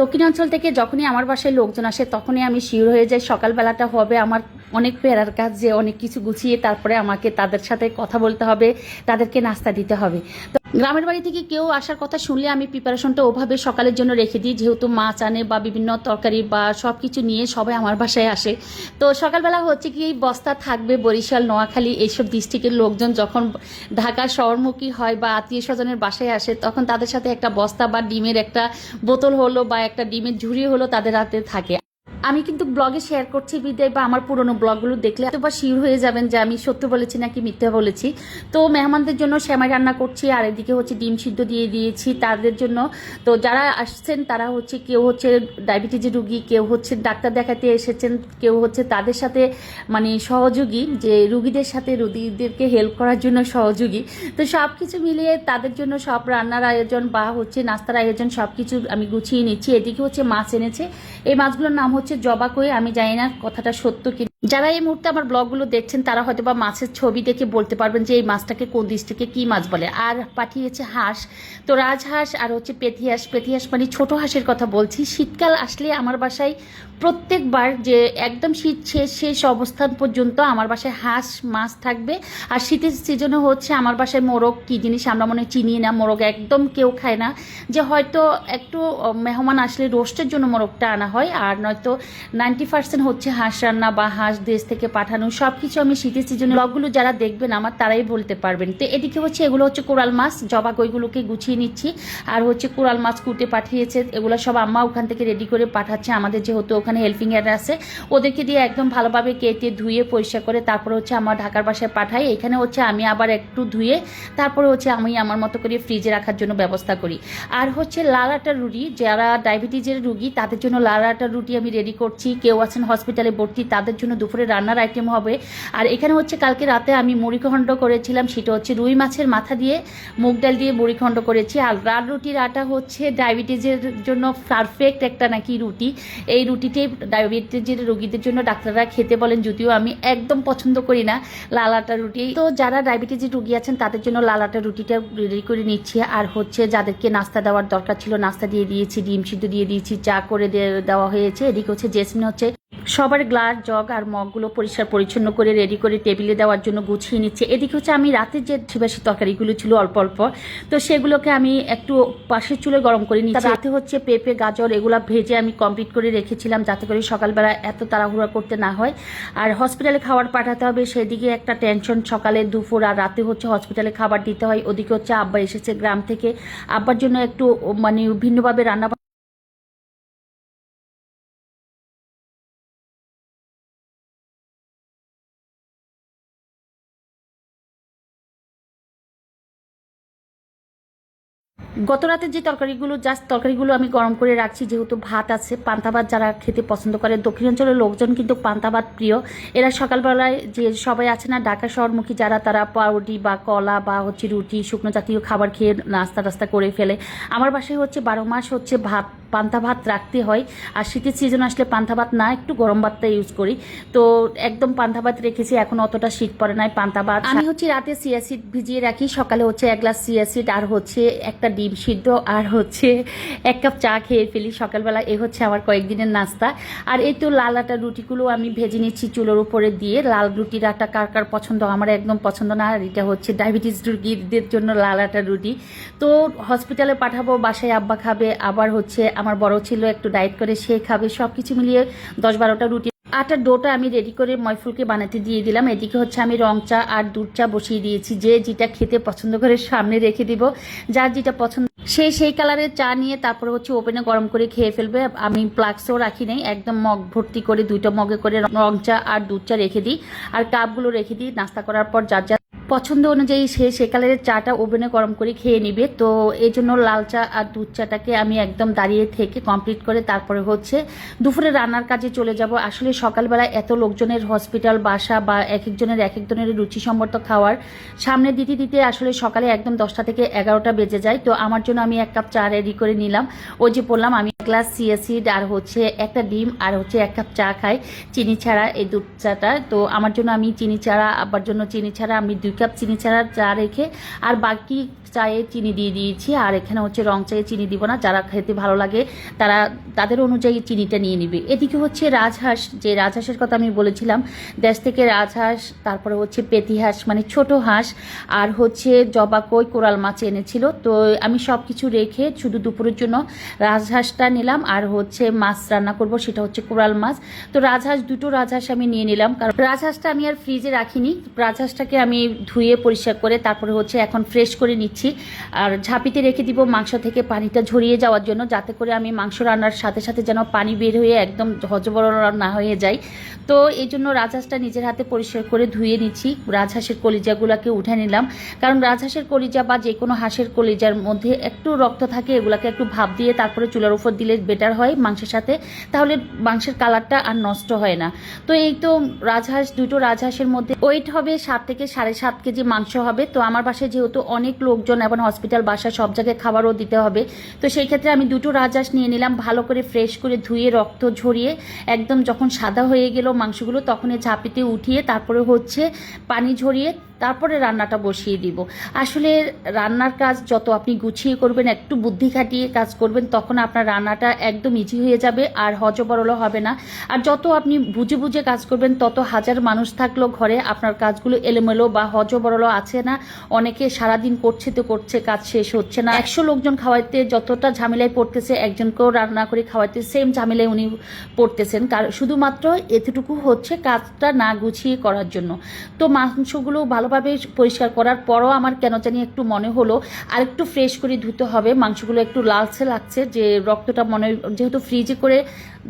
দক্ষিণাঞ্চল থেকে যখনই আমার বাসায় লোকজন আসে, তখনই আমি শিওর হয়ে যাই, সকালবেলাটা হবে আমার অনেক পেরার কাজ যে অনেক কিছু গুছিয়ে তারপরে আমাকে তাদের সাথে কথা বলতে হবে, তাদেরকে নাস্তা দিতে হবে। তো গ্রামের বাড়ি থেকে কেউ আসার কথা শুনলে আমি প্রিপারেশনটা ওভাবে সকালের জন্য রেখে দিই। যেহেতু মাছ আনে বা বিভিন্ন তরকারি বা সব কিছু নিয়ে সবাই আমার বাসায় আসে। তো সকালবেলা হচ্ছে কি বস্তা থাকবে বরিশাল, নোয়াখালী এইসব ডিস্ট্রিক্টের লোকজন যখন ঢাকা শহরমুখী হয় বা আত্মীয় স্বজনের বাসায় আসে, তখন তাদের সাথে একটা বস্তা বা ডিমের একটা বোতল হলো বা একটা ডিমের ঝুড়ি হলো তাদের হাতে থাকে। আমি কিন্তু ব্লগে শেয়ার করছি বিদায় বা আমার পুরনো ব্লগগুলো দেখলে এতবার শিওর হয়ে যাবেন যে আমি সত্য বলেছি নাকি মিথ্যা বলেছি। তো মেহমানদের জন্য শ্যামাই রান্না করছি, আর এদিকে হচ্ছে ডিম সিদ্ধ দিয়ে দিয়েছি তাদের জন্য। তো যারা আসছেন, তারা হচ্ছে কেউ হচ্ছে ডায়াবেটিসের রুগী, কেউ হচ্ছে ডাক্তার দেখাতে এসেছেন, কেউ হচ্ছে তাদের সাথে মানে সহযোগী, যে রুগীদের সাথে রুগীদেরকে হেল্প করার জন্য সহযোগী। তো সব কিছু মিলিয়ে তাদের জন্য সব রান্নার আয়োজন বা হচ্ছে নাস্তার আয়োজন সব কিছু আমি গুছিয়ে নিচ্ছি। এদিকে হচ্ছে মাছ এনেছে। এই মাছগুলোর নাম হচ্ছে জবা কই আমি জানি না কথাটা সত্য কি যারা এই মুহূর্তে আমার ব্লগগুলো দেখছেন, তারা হয়তো বা মাছের ছবি দেখে বলতে পারবেন যে এই মাছটাকে কোন দৃষ্টিকে কী মাছ বলে। আর পাঠিয়েছে হাঁস। তো রাজহাঁস আর হচ্ছে পেথি হাঁস মানে ছোট হাঁসের কথা বলছি। শীতকাল আসলে আমার বাসায় প্রত্যেকবার যে একদম শীত শেষ শেষ অবস্থান পর্যন্ত আমার বাসায় হাঁস, মাছ থাকবে। আর শীতের সিজনে হচ্ছে আমার বাসায় মোরগ। কী জিনিস আমরা মনে চিনি না, মোরগ একদম কেউ খায় না। যে হয়তো একটু মেহমান আসলে রোস্টের জন্য মোরগটা আনা হয়। আর নয়তো নাইনটি পার্সেন্ট হচ্ছে হাঁস রান্না বা হাঁস দেশ থেকে পাঠানো সব কিছু আমি শীতের সিজনে ব্লগগুলো যারা দেখবেন আমার তারাই বলতে পারবেন। তো এদিকে হচ্ছে, এগুলো হচ্ছে কোরাল মাছ, জবা কইগুলোকে গুছিয়ে নিচ্ছি। আর হচ্ছে কোরাল মাছ কুটে পাঠিয়েছে, এগুলো সব আম্মা ওখান থেকে রেডি করে পাঠাচ্ছে। আমাদের যেহেতু ওখানে হেল্পিং এর আছে, ওদেরকে দিয়ে একদম ভালোভাবে কেটে ধুয়ে, পরিষ্কার করে তারপরে হচ্ছে আমার ঢাকার বাসায় পাঠাই। এখানে হচ্ছে আমি আবার একটু ধুয়ে তারপরে হচ্ছে আমি আমার মতো করে ফ্রিজে রাখার জন্য ব্যবস্থা করি। আর হচ্ছে লাল আটার রুটি, যারা ডায়াবেটিসের রুগী, তাদের জন্য লাল আটার রুটি আমি রেডি করছি। কেউ আছেন হসপিটালে ভর্তি, তাদের জন্য দুপুরে রান্নার আইটেম হবে। আর এখানে হচ্ছে কালকে রাতে আমি মুড়িখণ্ড করেছিলাম, সেটা হচ্ছে রুই মাছের মাথা দিয়ে মুগ ডাল দিয়ে মুড়িখণ্ড করেছি। আর লাল রুটির আটা হচ্ছে ডায়াবেটিসের জন্য পারফেক্ট একটা নাকি রুটি। এই রুটিটাই ডায়াবেটিসের রোগীদের জন্য ডাক্তাররা খেতে বলেন, যদিও আমি একদম পছন্দ করি না লাল আটা রুটি। তো যারা ডায়াবেটিসের রুগী আছেন, তাদের জন্য লাল আটা রুটিটা রেডি করে নিচ্ছি। আর হচ্ছে যাদেরকে নাস্তা দেওয়ার দরকার ছিল, নাস্তা দিয়ে দিয়েছি, ডিম সিদ্ধ দিয়ে দিয়েছি, চা করে দেওয়া হয়েছে। এদিকে হচ্ছে জেসমিন হচ্ছে সবার গ্লাস, জগ আর মগগুলো পরিষ্কার পরিচ্ছন্ন করে রেডি করে টেবিলে দেওয়ার জন্য গুছিয়ে নিচ্ছে। এদিকে হচ্ছে আমি রাতের যে শিবাসী তরকারিগুলো ছিল অল্প অল্প, তো সেগুলোকে আমি একটু পাশের চুলে গরম করে নিচ্ছি। রাতে হচ্ছে পেঁপে, গাজর এগুলো ভেজে আমি কমপ্লিট করে রেখেছিলাম যাতে করে সকালবেলা এত তাড়াহুড়া করতে না হয়। আর হসপিটালে খাবার পাঠাতে হবে, সেদিকে একটা টেনশন সকালে, দুপুর আর রাতে হচ্ছে হসপিটালে খাবার দিতে হয়। ওদিকে হচ্ছে আব্বা এসেছে গ্রাম থেকে। আব্বার জন্য একটু মানে ভিন্নভাবে রান্না গত রাতে যে তরকারিগুলো জাস্ট তরকারিগুলো আমি গরম করে রাখছি, যেহেতু ভাত আছে পান্তা ভাত যারা খেতে পছন্দ করে দক্ষিণাঞ্চলের লোকজন কিন্তু পান্তা ভাত প্রিয়। এরা সকালবেলায় যে সবাই আছে না, ঢাকা শহরমুখী যারা, তারা পাউরুটি বা কলা বা হচ্ছে রুটি, শুকনো জাতীয় খাবার খেয়ে নাস্তা টাস্তা করে ফেলে। আমার বাসায় হচ্ছে বারো মাস হচ্ছে ভাত পান্তা ভাত রাখতে হয়। আর শীতের সিজন আসলে পান্তা ভাত না, একটু গরম ভাতটা ইউজ করি। তো একদম পান্তা ভাত রেখেছি, এখন অতটা শীত পড়ে নাই পান্তা ভাত। আমি হচ্ছে রাতে সিয়াসিড ভিজিয়ে রাখি, সকালে হচ্ছে এক গ্লাস সিয়াসিড আর হচ্ছে একটা ডিম সিদ্ধ, আর হচ্ছে এক কাপ চা খেয়ে ফেলি। সকালবেলা এ হচ্ছে আমার কয়েকদিনের নাস্তা। আর এই তো লাল আটা রুটিগুলো আমি ভেজে নিচ্ছি চুলোর উপরে দিয়ে। লাল রুটির আটা কার কার পছন্দ, আমার একদম পছন্দ না। আর এটা হচ্ছে ডায়াবেটিস রুগীদের জন্য লাল আটা রুটি। তো হসপিটালে পাঠাবো, বাসায় আব্বা খাবে, আবার হচ্ছে আমার বড় ছিল, একটু ডায়েট করে সে খাবে সব কিছু মিলিয়ে দশ বারোটা রুটি। আটার ডোটা আমি রেডি করে ময়ফুলকে বানাতে দিয়ে দিলাম। এদিকে হচ্ছে আমি রং চা আর দুধ চা বসিয়ে দিয়েছি, যে যেটা খেতে পছন্দ করে সামনে রেখে দিব। যার যেটা পছন্দ, সে সেই কালারের চা নিয়ে তারপরে হচ্ছে ওপেনে গরম করে খেয়ে ফেলবে। আমি প্লাক্সও রাখি নাই, একদম মগ ভর্তি করে, দুইটা মগে করে রং চা আর দুধ চা রেখে দিই। আর কাপগুলো রেখে দিই, নাস্তা করার পর যার যার পছন্দ অনুযায়ী সে সে কালারের চাটা ওভেনে গরম করে খেয়ে নিবে। তো এই জন্য লাল চা আর দুধ চাটাকে আমি একদম দাঁড়িয়ে থেকে কমপ্লিট করে তারপরে হচ্ছে দুপুরে রান্নার কাজে চলে যাব। আসলে সকালবেলা এত লোকজনের হসপিটাল বাসা বা এক একজনের এক একজনের রুচিসম্মত খাওয়ার সামনে দিতে দিতে আসলে সকালে একদম দশটা থেকে এগারোটা বেজে যায়। তো আমার জন্য আমি এক কাপ চা রেডি করে নিলাম। ওই যে বললাম, আমি এক গ্লাস সি সিয়াসিড আর হচ্ছে একটা ডিম, আর হচ্ছে এক কাপ চা খাই। চিনি ছাড়া এই দুধ চাটা। তো আমার জন্য আমি চিনি ছাড়া, আবার জন্য চিনি ছাড়া আমি দুই কাপ চিনি ছাড়া চা রেখে, আর বাকি চায়ে চিনি দিয়ে দিয়েছি। আর এখানে হচ্ছে রং চায়ে চিনি দিব না, যারা খেতে ভালো লাগে, তারা তাদের অনুযায়ী চিনিটা নিয়ে নিবে। এদিকে হচ্ছে রাজহাঁস, যে রাজহাঁসের কথা আমি বলেছিলাম, দেশ থেকে রাজহাঁস, তারপরে হচ্ছে পেতি হাঁস মানে ছোট হাঁস, আর হচ্ছে জবা কই, কোরাল মাছ এনেছিল। তো আমি সব কিছু রেখে শুধু দুপুরের জন্য রাজহাঁসটা নিলাম আর হচ্ছে মাছ রান্না করব, সেটা হচ্ছে কোরাল মাছ। তো রাজহাঁস, দুটো রাজহাঁস আমি নিয়ে নিলাম, কারণ রাজহাঁসটা আমি আর ফ্রিজে রাখিনি। রাজহাঁসটাকে আমি ধুয়ে পরিষ্কার করে তারপরে হচ্ছে এখন ফ্রেশ করে নিচ্ছি। আর ঝাঁপিতে রেখে দিব মাংস থেকে পানিটা ঝরিয়ে যাওয়ার জন্য, যাতে করে আমি মাংস রান্নার সাথে সাথে যেন পানি বের হয়ে একদম হজবর না হয়ে যায়। তো এই জন্য রাজহাঁসটা নিজের হাতে পরিষ্কার করে ধুয়ে নিচ্ছি। রাজহাঁসের কলিজাগুলোকে উঠে নিলাম। কারণ রাজহাঁসের কলিজা বা যে কোনো হাঁসের কলিজার মধ্যে একটু রক্ত থাকে, এগুলাকে একটু ভাব দিয়ে তারপরে চুলার উপর দিলে বেটার হয় মাংসের সাথে, তাহলে মাংসের কালারটা আর নষ্ট হয় না। তো এই তো রাজহাঁস, দুটো রাজহাঁসের মধ্যে ওয়েট হবে সাত থেকে সাড়ে সাত কেজি মাংস হবে। তো আমার বাসায় যেহেতু অনেক লোকজন এবং হসপিটাল বাসা সব জায়গায় খাবারও দিতে হবে। তো সেই ক্ষেত্রে আমি দুটো রাজহাঁস নিয়ে নিলাম, ভালো করে ফ্রেশ করে ধুয়ে, রক্ত ঝরিয়ে, একদম যখন সাদা হয়ে গেল মাংসগুলো তখন ঝাঁপিতে উঠিয়ে, তারপরে হচ্ছে পানি ঝরিয়ে তারপরে রান্নাটা বসিয়ে দিব। আসলে রান্নার কাজ যত আপনি গুছিয়ে করবেন, একটু বুদ্ধি খাটিয়ে কাজ করবেন, তখন আপনার রান্নাটা একদম ইজি হয়ে যাবে আর হজবরলও হবে না। আর যত আপনি বুঝে বুঝে কাজ করবেন, তত হাজার মানুষ থাকলেও ঘরে। আপনার কাজগুলো এলোমেলো বা হজবরলও আছে না। অনেকে সারাদিন করছে তো করছে, কাজ শেষ হচ্ছে না। একশো লোকজন খাওয়াইতে যতটা ঝামেলায় পড়তেছে, একজনকেও রান্না করে খাওয়াইতে সেম ঝামেলায় উনি পড়তেছেন। কারণ শুধুমাত্র এতটুকু হচ্ছে কাজটা না গুছিয়ে করার জন্য। তো মাংসগুলো ভালোভাবে পরিষ্কার করার পরও আমার কেন জানি একটু মনে হলো, আর একটু ফ্রেশ করে ধুতে হবে। মাংসগুলো একটু লালচে লাগছে, যে রক্তটা মনে যেহেতু ফ্রিজে করে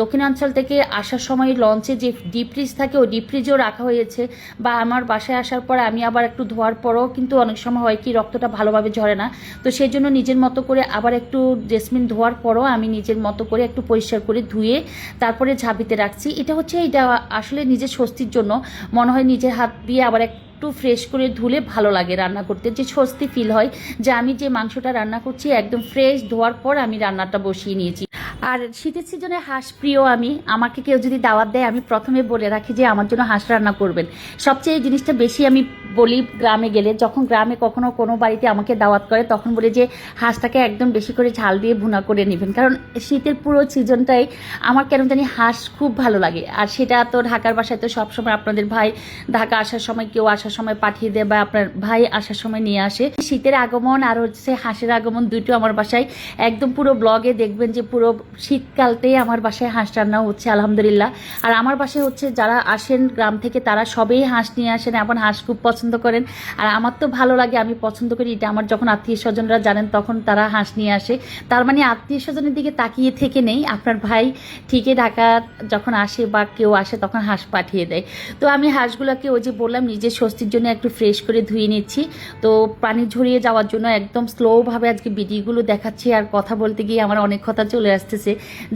দক্ষিণাঞ্চল থেকে আসার সময় লঞ্চে যে ডিপ ফ্রিজ থাকে, ওই ডিপ ফ্রিজও রাখা হয়েছে। বা আমার বাসায় আসার পর আমি আবার একটু ধোয়ার পরও কিন্তু অনেক সময় হয় কি, রক্তটা ভালোভাবে ঝরে না। তো সেই জন্য নিজের মতো করে আবার একটু জেসমিন ধোয়ার পরও আমি নিজের মতো করে একটু পরিষ্কার করে ধুয়ে তারপরে ঝাঁপিতে রাখছি। এটা হচ্ছে এটা আসলে নিজের স্বস্তির জন্য। মনে হয় নিজের হাত দিয়ে আবার এক একটু ফ্রেশ করে ধুলে ভালো লাগে রান্না করতে। যে স্বস্তি ফিল হয় যে আমি যে মাংসটা রান্না করছি, একদম ফ্রেশ ধোয়ার পর আমি রান্নাটা বসিয়ে নিয়েছি। আর শীতের সিজনে হাঁস প্রিয় আমি। আমাকে কেউ যদি দাওয়াত দেয়, আমি প্রথমে বলে রাখি যে আমার জন্য হাঁস রান্না করবেন। সবচেয়ে এই জিনিসটা বেশি আমি বলি গ্রামে গেলে। যখন গ্রামে কখনো কোনো বাড়িতে আমাকে দাওয়াত করে, তখন বলে যে হাঁসটাকে একদম বেশি করে ঝাল দিয়ে ভুনা করে নেবেন। কারণ শীতের পুরো সিজনটাই আমার কেন জানি হাঁস খুব ভালো লাগে। আর সেটা তো ঢাকার বাসায় তো সবসময় আপনাদের ভাই ঢাকা আসার সময়, কেউ আসার সময় পাঠিয়ে দেয় বা আপনার ভাই আসার সময় নিয়ে আসে। শীতের আগমন আর হচ্ছে হাঁসের আগমন দুটো আমার বাসায়। একদম পুরো ব্লগে দেখবেন যে পুরো শীতকালতেই আমার বাসায় হাঁস রান্না হচ্ছে, আলহামদুলিল্লাহ। আর আমার বাসায় হচ্ছে যারা আসেন গ্রাম থেকে, তারা সবেই হাঁস নিয়ে আসেন এবং হাঁস খুব পছন্দ করেন। আর আমার তো ভালো লাগে, আমি পছন্দ করি এটা। আমার যখন আত্মীয় স্বজনরা জানেন, তখন তারা হাঁস নিয়ে আসে। তার মানে আত্মীয় স্বজনের দিকে তাকিয়ে থেকে নেই। আপনার ভাই ঠিকই ঢাকা যখন আসে বা কেউ আসে, তখন হাঁস পাঠিয়ে দেয়। তো আমি হাঁসগুলোকে ওই যে বললাম, নিজের স্বস্তির জন্য একটু ফ্রেশ করে ধুয়ে নিচ্ছি। তো পানি ঝরিয়ে যাওয়ার জন্য একদম স্লোভাবে আজকে ভিডিওগুলো দেখাচ্ছি। আর কথা বলতে গিয়ে আমার অনেক কথা চলে আসতেছে।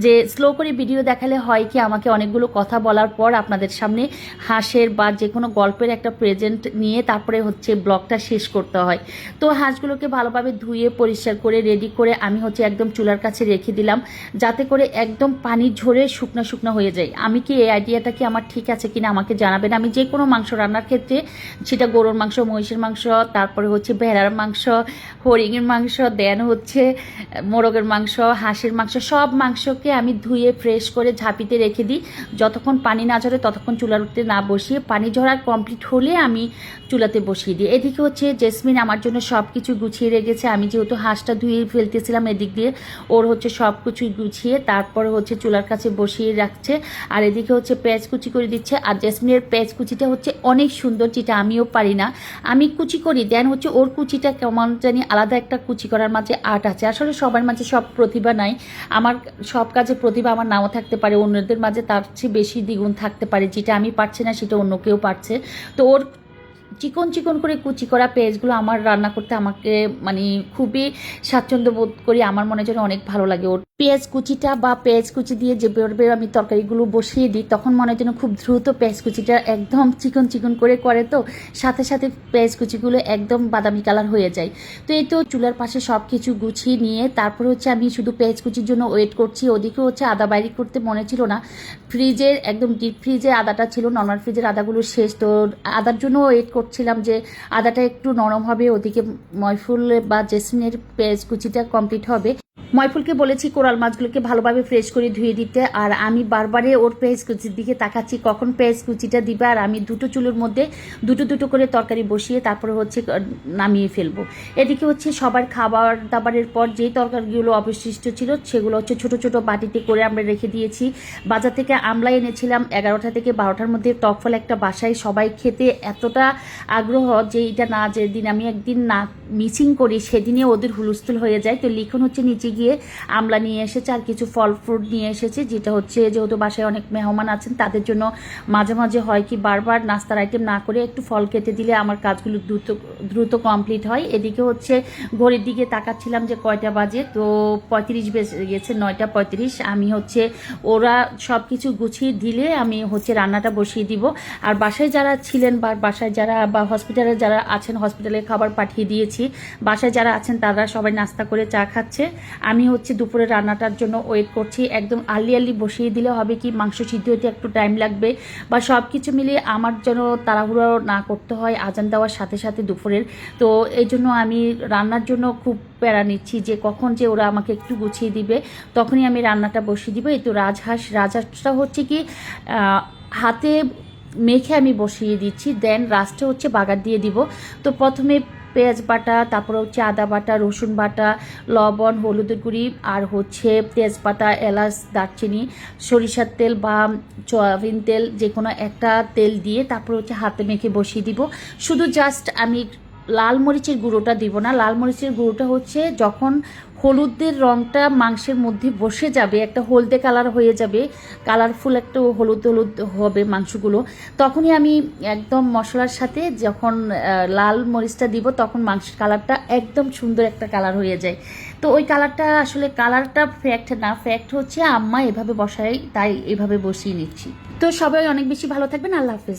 যে স্লো করে ভিডিও দেখালে হয় কি? আমাকে অনেকগুলো কথা বলার পর আপনাদের সামনে হাঁসের বা যে কোনো গল্পের একটা প্রেজেন্ট নিয়ে তারপরে হচ্ছে ব্লগটা শেষ করতে হয়। তো হাঁসগুলোকে ভালোভাবে ধুয়ে, পরিষ্কার করে রেডি করে আমি হচ্ছে একদম চুলার কাছে রেখে দিলাম, যাতে করে একদম পানি ঝরে শুকনো শুকনো হয়ে যায়। আমি কি এই আইডিয়াটা কি আমার ঠিক আছে কিনা আমাকে জানাবেন? আমি যে কোনো মাংস রান্নার ক্ষেত্রে সেটা গরুর মাংস, মহিষের মাংস, তারপরে হচ্ছে ভেড়ার মাংস, হরিণের মাংস, দেন হচ্ছে মোরগের মাংস, হাঁসের মাংস, সব মাংসকে আমি ধুয়ে ফ্রেশ করে ঝাঁপিতে রেখে দিই। যতক্ষণ পানি না ঝরে ততক্ষণ চুলার উঠতে না বসিয়ে পানি ঝরা কমপ্লিট হলে আমি চুলাতে বসিয়ে দিই। এদিকে হচ্ছে জেসমিন আমার জন্য সব কিছু গুছিয়ে রেখেছে। আমি যেহেতু হাঁসটা ধুয়ে ফেলতেছিলাম এদিক দিয়ে, ওর হচ্ছে সব কিছুই গুছিয়ে তারপরে হচ্ছে চুলার কাছে বসিয়ে রাখছে। আর এদিকে হচ্ছে পেঁয়াজ কুচি করে দিচ্ছে। আর জেসমিনের পেঁয়াজ কুচিটা হচ্ছে অনেক সুন্দর, যেটা আমিও পারি না। আমি কুচি করি, দেন হচ্ছে ওর কুচিটা কেমন জানি আলাদা একটা কুচি করার মাঝে আর্ট আছে। আসলে সবার মাঝে সব প্রতিভা নাই। আমার সব কাজে প্রতিভা আমার নাও থাকতে পারে, অন্যদের মাঝে তার চেয়ে বেশি দ্বিগুণ থাকতে পারে, যেটা আমি পারছি না, সেটা অন্য কেউ পারছে। তো ওর চিকন চিকন করে কুচি করা পেঁয়াজগুলো আমার রান্না করতে আমাকে মানে খুবই স্বাচ্ছন্দ্য বোধ করি, আমার মনে হয় অনেক ভালো লাগে ওর। পেঁয়াজ কুচিটা বা পেঁয়াজ কুচি দিয়ে যে বের বের আমি তরকারিগুলো বসিয়ে দিই, তখন মনে হয় যেন খুব দ্রুত পেঁয়াজ কুচিটা একদম চিকন চিকন করে করে তো, সাথে সাথে পেঁয়াজ কুচিগুলো একদম বাদামি কালার হয়ে যায়। তো এই তো চুলার পাশে সব কিছু গুছিয়ে নিয়ে, তারপর হচ্ছে আমি শুধু পেঁয়াজ কুচির জন্য ওয়েট করছি, ওদিকে হচ্ছে আদা বাইরে করতে মনে ছিল না। ফ্রিজের একদম ডিপ ফ্রিজে আদাটা ছিল নর্মাল ফ্রিজের আদাগুলো শেষ, তো আদার জন্য ওয়েট করছিলাম যে আদাটা একটু নরম হবে, ওদিকে ময়ফুল বা জেসমিনের পেঁয়াজ কুচিটা কমপ্লিট হবে। ময়ফুলকে বলেছি কোরাল মাছগুলোকে ভালোভাবে ফ্রেশ করে ধুয়ে দিতে, আর আমি বারবারে ওর পেঁয়াজ কুচির দিকে তাকাচ্ছি, কখন পেঁয়াজ কুচিটা দিবে, আর আমি দুটো চুলোর মধ্যে দুটো দুটো করে তরকারি বসিয়ে তারপরে হচ্ছে নামিয়ে ফেলব। এদিকে হচ্ছে সবার খাবার দাবারের পর যেই তরকারিগুলো অবশিষ্ট ছিল, সেগুলো হচ্ছে ছোট ছোট বাটিতে করে আমরা রেখে দিয়েছি। বাজার থেকে আমলা এনেছিলাম, এগারোটা থেকে বারোটার মধ্যে টক ফল একটা বাসায় সবাই খেতে এতটা আগ্রহ যে এটা না, যেদিন আমি একদিন না মিসিং করি সেদিনে ওদের হুলস্থুল হয়ে যায়। তো লিখন হচ্ছে নিচে গিয়ে আমলা নিয়ে এসেছে আর কিছু ফল ফ্রুট নিয়ে এসেছে, যেটা হচ্ছে যেহেতু বাসায় অনেক মেহমান আছেন, তাদের জন্য মাঝে মাঝে হয় কি বারবার নাস্তার আইটেম না করে একটু ফল কেটে দিলে আমার কাজগুলো দ্রুত দ্রুত কমপ্লিট হয়। এদিকে হচ্ছে ঘড়ির দিকে তাকাচ্ছিলাম যে কয়টা বাজে, তো পঁয়ত্রিশ বেজে গেছে, নয়টা পঁয়ত্রিশ। আমি হচ্ছে ওরা সব কিছু গুছিয়ে দিলে আমি হচ্ছে রান্নাটা বসিয়ে দিব। আর বাসায় যারা ছিলেন বা বাসায় যারা বা হসপিটালে যারা আছেন হসপিটালে খাবার পাঠিয়ে দিয়েছি, বাসায় যারা আছেন তারা সবাই নাস্তা করে চা খাচ্ছে। আমি হচ্ছে দুপুরে রান্নাটার জন্য ওয়েট করছি। একদম আর্লি আর্লি বসিয়ে দিলে হবে কি, মাংস সিদ্ধ হতে একটু টাইম লাগবে বা সব কিছু মিলিয়ে আমার যেন তাড়াহুড়ো না করতে হয় আজান দেওয়ার সাথে সাথে দুপুরের। তো এই জন্য আমি রান্নার জন্য খুব প্যারা নিচ্ছি যে কখন যে ওরা আমাকে একটু গুছিয়ে দিবে, তখনই আমি রান্নাটা বসিয়ে দিব। এই তো রাজহাঁস, রাজহাঁসটা হচ্ছে কি হাতে মেখে আমি বসিয়ে দিচ্ছি দেন লাস্টে হচ্ছে বাগার দিয়ে দিব। তো প্রথমে পেঁয়াজ বাটা, তারপরে হচ্ছে আদা বাটা, রসুন বাটা, লবণ, হলুদের গুঁড়ি, আর হচ্ছে তেজপাতা, এলাচ, দারচিনি, সরিষার তেল বা সয়াবিন তেল যে কোনো একটা তেল দিয়ে তারপর হচ্ছে হাতে মেখে বসিয়ে দিব। শুধু জাস্ট আমি লাল মরিচের গুঁড়োটা দিব না। লাল মরিচের গুঁড়োটা হচ্ছে যখন হলুদের রঙটা মাংসের মধ্যে বসে যাবে, একটা হলদে কালার হয়ে যাবে কালারফুল একটা হলুদ হলুদ হবে মাংসগুলো, তখনই আমি একদম মশলার সাথে যখন লাল মরিচটা দিব, তখন মাংসের কালারটা একদম সুন্দর একটা কালার হয়ে যায়। তো ওই কালারটা আসলে কালারটা ফ্যাক্ট না ফ্যাক্ট হচ্ছে আম্মা এভাবে বসাই তাই এভাবে বসিয়ে নিচ্ছি। তো সবাই অনেক বেশি ভালো থাকবেন, আল্লাহ হাফেজ।